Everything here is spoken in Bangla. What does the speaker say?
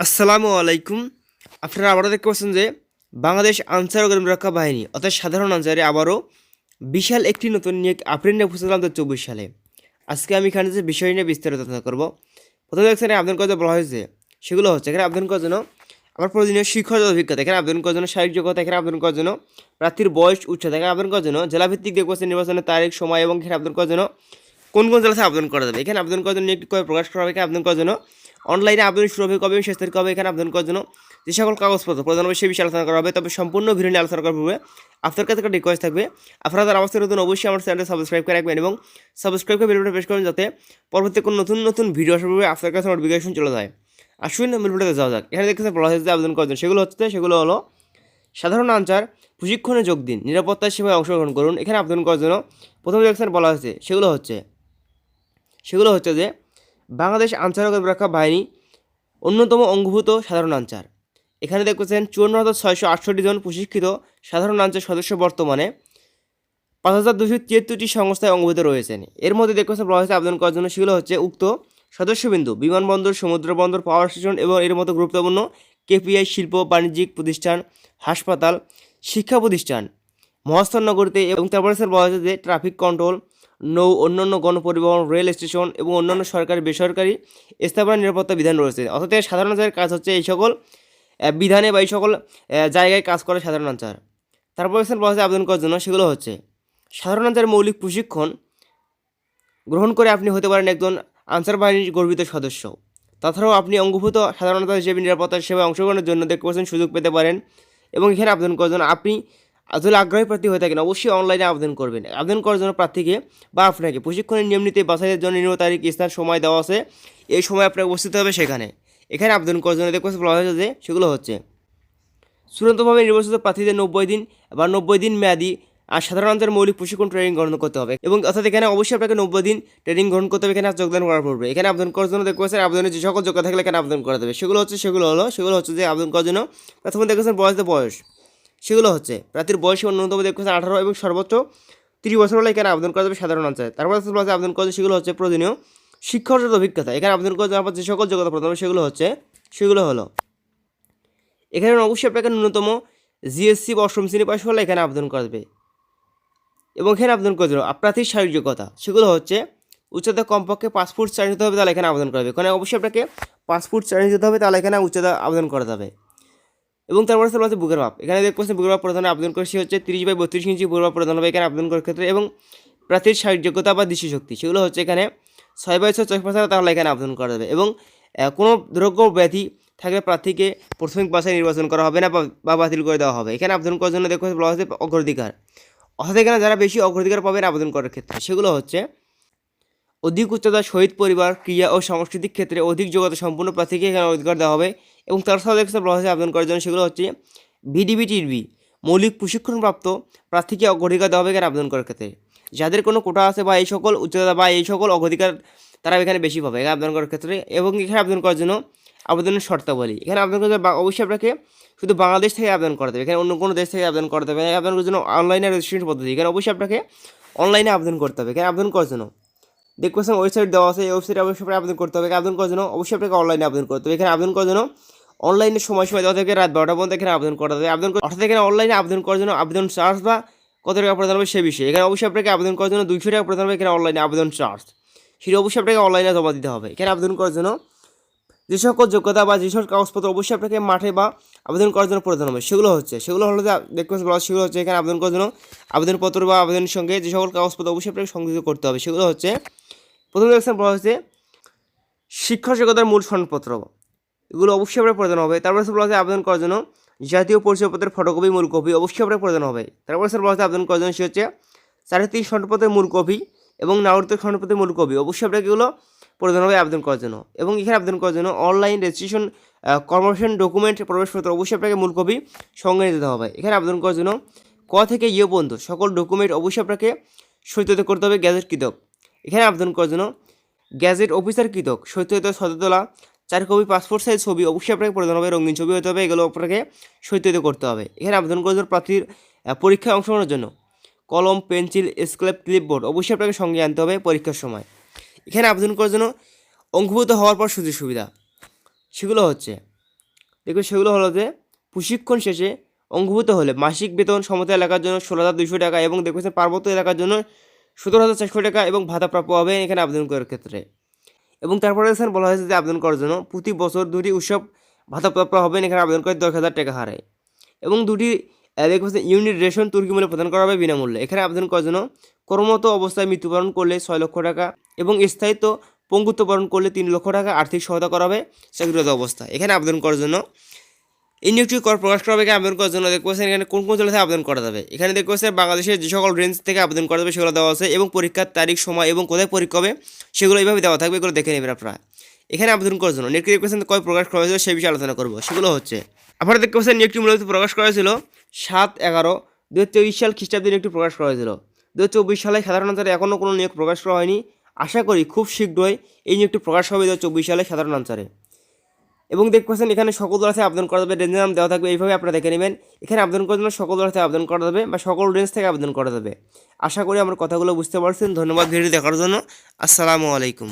আসসালামু আলাইকুম। আপনারা আবারও দেখতে পাচ্ছেন যে বাংলাদেশ আনসার ও রক্ষা বাহিনী, অর্থাৎ সাধারণ আনসারে আবারও বিশাল একটি নতুন নিয়োগ আপডেট নিয়ে উপস্থিত দু চব্বিশ সালে। আজকে আমি এখানে যে বিষয় নিয়ে বিস্তারিত আলোচনা করব, প্রথমে এখানে আবেদন করতে বলা হয়েছে, সেগুলো হচ্ছে এখানে আবেদন করার জন্য আমার প্রয়োজনীয় শিক্ষক অভিজ্ঞতা, এখানে আবেদন করার জন্য শারীরিক যোগ্যতা, এখানে আবেদন করার জন্য প্রার্থীর বয়স, উচ্চতা, এখানে আবেদন করার জন্য জেলাভিত্তিক দেখবছে নির্বাচনের তারিখ, সময় এবং এখানে আবেদন করার জন্য কোন কোন জেলাতে আবেদন করা যাবে। এখানে আবেদন করার জন্য একটি প্রকাশ করা হবে, এখানে আবেদন করার জন্য অনলাইনে আবেদন শুরু হবে কবে এবং শেষ তারিখ কবে, এখানে আবেদন করার জন্য যে সকল কাগজপত্র প্রদান হবে সে বিষয়ে আলোচনা করা হবে। তবে সম্পূর্ণ ভিডিও নিয়ে আলোচনা করার পূর্বে আপনার কাছে একটা রিকোয়েস্ট থাকবে। আপনারা যারা আমার নতুন, অবশ্যই আমার চ্যানেলটা সাবস্ক্রাইব করে রাখবেন এবং সাবস্ক্রাইব করে ভিডিওটা প্রেস করুন যাতে পরবর্তী কোনো নতুন নতুন ভিডিও আসার পূর্বে আপনার কাছে নোটিফিকেশন চলে যায়। আসুন ভিডিওটাতে যাওয়া যাক। এখানে দেখতে বলা হয়েছে আবেদন করার জন্য। সেগুলো হচ্ছে, সেগুলো হলো সাধারণ আনসার, প্রশিক্ষণে যোগ দিন নিরাপত্তা সেবায় অংশগ্রহণ করুন। এখানে আবেদন করার জন্য প্রথম যে বলা হয়েছে, সেগুলো হচ্ছে সেগুলো হচ্ছে যে বাংলাদেশ আনসার রক্ষা বাহিনী অন্যতম অঙ্গভূত সাধারণ আনসার। এখানে দেখতেছেন চুয়ান্ন হাজার ছয়শো আটষট্টি জন প্রশিক্ষিত সাধারণ আনসার সদস্য বর্তমানে, পাঁচ হাজার দুশো তিয়াত্তরটি সংস্থায় অঙ্গভূত রয়েছেন। এর মধ্যে দেখতেছেন হয়েছে আবেদন করার জন্য সেগুলো হচ্ছে উক্ত সদস্যবিন্দু, বিমানবন্দর, সমুদ্র বন্দর, পাওয়ার স্টেশন এবং এর মতো গুরুত্বপূর্ণ কেপিআই শিল্প, বাণিজ্যিক প্রতিষ্ঠান, হাসপাতাল, শিক্ষা প্রতিষ্ঠান মহাস্থান নগরীতে এবং তারপরে স্যার বলা হয়েছে যে ট্রাফিক কন্ট্রোল নৌ, অন্যান্য গণপরিবহন, রেল স্টেশন এবং অন্যান্য সরকারি, বেসরকারি স্থাপনা নিরাপত্তা বিধান রয়েছে। অর্থাৎ সাধারণ কাজ হচ্ছে এই সকল বিধানে বা এই সকল জায়গায় কাজ করে সাধারণ আনসার তারপর স্যার বলা আবেদন করার জন্য, সেগুলো হচ্ছে, সাধারণ আনসারের মৌলিক প্রশিক্ষণ গ্রহণ করে আপনি হতে পারেন একজন আনসার বাহিনীর গর্বিত সদস্য। তাছাড়াও আপনি অঙ্গভূত সাধারণত হিসেবে নিরাপত্তা সেবায় অংশগ্রহণের জন্য দেখতে পাচ্ছেন সুযোগ পেতে পারেন এবং এখানে আবেদন করার জন্য আপনি যদি আগ্রহী প্রার্থী হয়ে থাকেন। অবশ্যই অনলাইনে আবেদন করবেন। আবেদন করার জন্য প্রার্থীকে বা আপনাকে প্রশিক্ষণের নিয়ম নীতি বাছাইয়ের জন্য নির্ম তারিখ, স্থান, সময় দেওয়া আছে। এই সময় আপনাকে উপস্থিত হবে সেখানে। এখানে আবেদন করার জন্য দেখতে বলা হয়েছে যে সেগুলো হচ্ছে। চূড়ান্তভাবে নির্বাচিত প্রার্থীদের নব্বই দিন বা নব্বই দিন মেয়াদি আর সাধারণত মৌলিক প্রশিক্ষণ ট্রেনিং গ্রহণ করতে হবে। এবং অর্থাৎ এখানে অবশ্যই আপনাকে নব্বই দিন ট্রেনিং গ্রহণ করতে হবে। এখানে যোগদান করার পূর্বে। এখানে আবেদন করার জন্য পাচ্ছেন আবেদনের যে সকল যোগ্যতা থাকলে এখানে আবেদন করা দেবে সেগুলো হচ্ছে, সেগুলো হলো, সেগুলো হচ্ছে যে আবেদন করার জন্য প্রথমে দেখেছেন বয়সে, বয়স। সেগুলো হচ্ছে, প্রার্থীর বয়স ন্যূনতম দেখতেছেন আঠারো এবং সর্বোচ্চ তিরিশ বছর হলে এখানে আবেদন করা যাবে সাধারণ অঞ্চলে। তারপর হচ্ছে আবেদন করা যাবে সেগুলো হচ্ছে প্রয়োজনীয় শিক্ষার্থীর অভিজ্ঞতা। এখানে আবেদন জন্য আপনার যে সকল যোগ্যতা প্রথমে সেগুলো হচ্ছে, সেগুলো হলো, এখানে অবশ্যই আপনাকে ন্যূনতম জিএসসি বা অষ্টম শ্রেণি পাশ হলে এখানে আবেদন করবে এবং এখানে আবেদন করে দেবো প্রার্থীর শারীরিক যোগ্যতা, সেগুলো হচ্ছে উচ্চতা কমপক্ষে পাঁচ ফুট নিতে হবে তাহলে এখানে আবেদন করবে এখানে অবশ্যই আপনাকে পাঁচ ফুট নিতে হবে তাহলে এখানে উচ্চতা আবেদন করা যাবে। এবং তারপরে স্যার হচ্ছে বুকের মাপ। এখানে দেখতে পাচ্ছেন বুকের মাপ প্রধানে আবেদন করে সে হচ্ছে তিরিশ বাই বত্রিশ ইঞ্চি বুকের মাপ প্রদান হবে এখানে আবেদন করার ক্ষেত্রে এবং প্রার্থীর শারীরিক যোগ্যতা বা দৃষ্টিশক্তি সেগুলো হচ্ছে এখানে ছয় বাই ছয় চোখ পাশে তাহলে এখানে আবেদন করা যাবে এবং কোনো দ্রব্য ব্যাধি থাকলে প্রার্থীকে প্রাথমিক বাসায় নির্বাচন করা হবে না বা- বাতিল করে দেওয়া হবে। এখানে আবেদন করার জন্য দেখতে বলা হচ্ছে অগ্রাধিকার। অর্থাৎ এখানে যারা বেশি অগ্রাধিকার পাবেন আবেদন করার ক্ষেত্রে, সেগুলো হচ্ছে অধিক উচ্চতা, শহীদ পরিবার ক্রিয়া ও সাংস্কৃতিক ক্ষেত্রে অধিক যোগ্যতা সম্পূর্ণ প্রার্থীকে এখানে অধিকার দেওয়া হবে। এবং তার সাথে বলা আবেদন করার জন্য সেগুলো হচ্ছে ভিডিবিটিভি মৌলিক প্রশিক্ষণপ্রাপ্ত প্রার্থীকে অগ্রাধিকার দেওয়া হবে এখানে আবেদন করার ক্ষেত্রে। যাদের কোনো কোটা আছে বা এই সকল উচ্চতা বা এই সকল অগ্রাধিকার তারা এখানে বেশি পাবে এখানে আবেদন করার ক্ষেত্রে এবং এখানে আবেদন করার জন্য আবেদনের শর্তাবলী। এখানে আবেদন করতে অবশ্যই আপনাকে শুধু বাংলাদেশ থেকে আবেদন করতে হবে, এখানে অন্য কোনো দেশ থেকে আবেদন করতে হবে আবেদন করার জন্য অনলাইনে রেজিস্ট্রেশন পদ্ধতি। এখানে অবশ্যই আপনাকে অনলাইনে আবেদন করতে হবে, এখানে আবেদন করার জন্য। দেখবেন ওয়েবসাইট দেওয়া আছে, এই ওয়েবসাইটে অবশ্যই আবেদন করতে হবে আবেদন করার জন্য অবশ্যই আপনাকে অনলাইনে আবেদন করতে হবে, এখানে আবেদন করার জন্য অনলাইনে সময় সময় দেওয়া থেকে, রাত বারোটা পর্যন্ত এখানে আবেদন করা হবে আবেদন অর্থাৎ এখানে অনলাইনে আবেদন করার জন্য আবেদন চার্জ বা কত টাকা প্রদান হবে সে বিষয়ে। এখানে অবশ্যই আপনাকে আবেদন করার জন্য দুইশো টাকা প্রদান হবে এখানে অনলাইনে আবেদন চার্জ সেটা অবশ্যই আপনাকে অনলাইনে জমা দিতে হবে। এখানে আবেদন করার জন্য যে সকল যোগ্যতা বা যে সকল কাগজপত্র অবশ্যই আপনাকে মাঠে বা আবেদন করার জন্য প্রদান হবে। সেগুলো হচ্ছে সেগুলো হলো দেখতে বলা সেগুলো হচ্ছে এখানে আবেদন করার জন্য আবেদনপত্র বা আবেদনের সঙ্গে যে সকল কাগজপত্র অবশ্যই আপনাকে সংযুক্ত করতে হবে। সেগুলো হচ্ছে প্রথমে দেখছেন বলা হচ্ছে শিক্ষা যোগ্যতার মূল সনদপত্র। এগুলো অবশ্যই আপনার প্রদান হবে। তারপরে স্যার বলা আবেদন করার জন্য জাতীয় পরিচয়পত্রের ফটোকপি মূল কপি অবশ্যই আপনার প্রদান হবে। তারপরে স্যার বলা আবেদন করার জন্য সে হচ্ছে চারিত্রিক সনদপত্রের মূল কপি এবং নাগরিক সনদপত্রের মূল কপি অবশ্যই আপনাকে এগুলো প্রদান হবে আবেদন করার জন্য। এবং এখানে আবেদন করার জন্য অনলাইন রেজিস্ট্রেশন কর্মোশন ডকুমেন্ট প্রবেশপত্র অবশ্যই আপনাকে মূল কপি সঙ্গে নিয়ে যেতে হবে। এখানে আবেদন করার জন্য ক থেকে ইয়ে পর্যন্ত সকল ডকুমেন্ট অবশ্যই আপনাকে সৈত্যতে করতে হবে গ্যাজেট কৃতক। এখানে আবেদন করার জন্য গ্যাজেট অফিসার কৃতক। সৈত্যতে সতেতলা চার কপি পাসপোর্ট সাইজ ছবি, অবশ্যই আপনাকে প্রদান হবে রঙিন ছবি হতে হবে, এগুলো আপনাকে সৈত্যতে করতে হবে। এখানে আবেদন জন্য প্রার্থীর পরীক্ষায় অংশগ্রহণের জন্য কলম, পেন্সিল স্কেপ ক্লিপবোর্ড অবশ্যই আপনাকে সঙ্গে আনতে হবে পরীক্ষার সময়। এখানে আবেদন করার জন্য অঙ্গভূত হওয়ার পর সুযোগ সুবিধা। সেগুলো হচ্ছে দেখবে সেগুলো হলো যে প্রশিক্ষণ শেষে অঙ্গভূত হলে মাসিক বেতন সমতল এলাকার জন্য ষোলো হাজার দুশো টাকা এবং দেখবেন পার্বত্য এলাকার জন্য সতেরো হাজার চারশো টাকা এবং ভাতা প্রাপ্য হবে এখানে আবেদন করার ক্ষেত্রে। এবং তারপরে স্যার বলা হয়েছে যে আবেদন করার জন্য প্রতি বছর দুটি উৎসব ভাতাপ্রাপ্ত হবেন এখানে আবেদন করে দশ হাজার টাকা হারে। এবং দুটি দেখবেন ইউনিট রেশন তুর্কি মূল্যে প্রদান করা হবে বিনামূল্যে। এখানে আবেদন করার জন্য কর্মরত অবস্থায় মৃত্যুবরণ করলে ছয় লক্ষ টাকা এবং স্থায়িত্ব পঙ্গুত্ব বরণ করলে তিন লক্ষ টাকা আর্থিক সহায়তা করা হবে, চাকরিরত অবস্থা এখানে আবেদন করার জন্য এই নিয়োগটি প্রকাশ করা হবে আবেদন করার জন্য দেখতে এখানে কোন কোন জেলা থেকে আবেদন করা যাবে। এখানে দেখতে বাংলাদেশের যে সকল রেঞ্জ থেকে আবেদন করা যাবে সেগুলো দেওয়া আছে এবং পরীক্ষার তারিখ, সময় এবং কোথায় পরীক্ষা হবে সেগুলো এইভাবে দেওয়া থাকবে, এগুলো দেখে নেবেন আপনারা। এখানে আবেদন করার জন্য নেট রিকোয়েশন কয় প্রকাশ করা হয়েছিল সেই বিষয়ে আলোচনা করব। সেগুলো হচ্ছে, আপনারা দেখতে পাচ্ছেন নিয়োগটি মূলত প্রকাশ করা হয়েছিল সাত এগারো দু সাল খ্রিস্টাব্দে নিয়োগটি প্রকাশ করা হয়েছিল। দু হাজার চব্বিশ সালে সাধারণত এখনও কোনো নিয়োগ প্রকাশ করা হয়নি। আশা করি খুব শীঘ্রই এই নিয়োগটি প্রকাশ হবে দু হাজার চব্বিশ সালে সাধারণ আনসারে। এবং দেখতে পাচ্ছেন এখানে সকল দল আবেদন করা যাবে রেঞ্জের নাম দেওয়া থাকবে, এইভাবে আপনারা দেখে নেবেন। এখানে আবেদন করার জন্য সকল দল আবেদন করা যাবে বা সকল রেঞ্জ থেকে আবেদন করা যাবে। আশা করি আমার কথাগুলো বুঝতে পারছেন। ধন্যবাদ ভিডিও দেখার জন্য। আসসালামু আলাইকুম।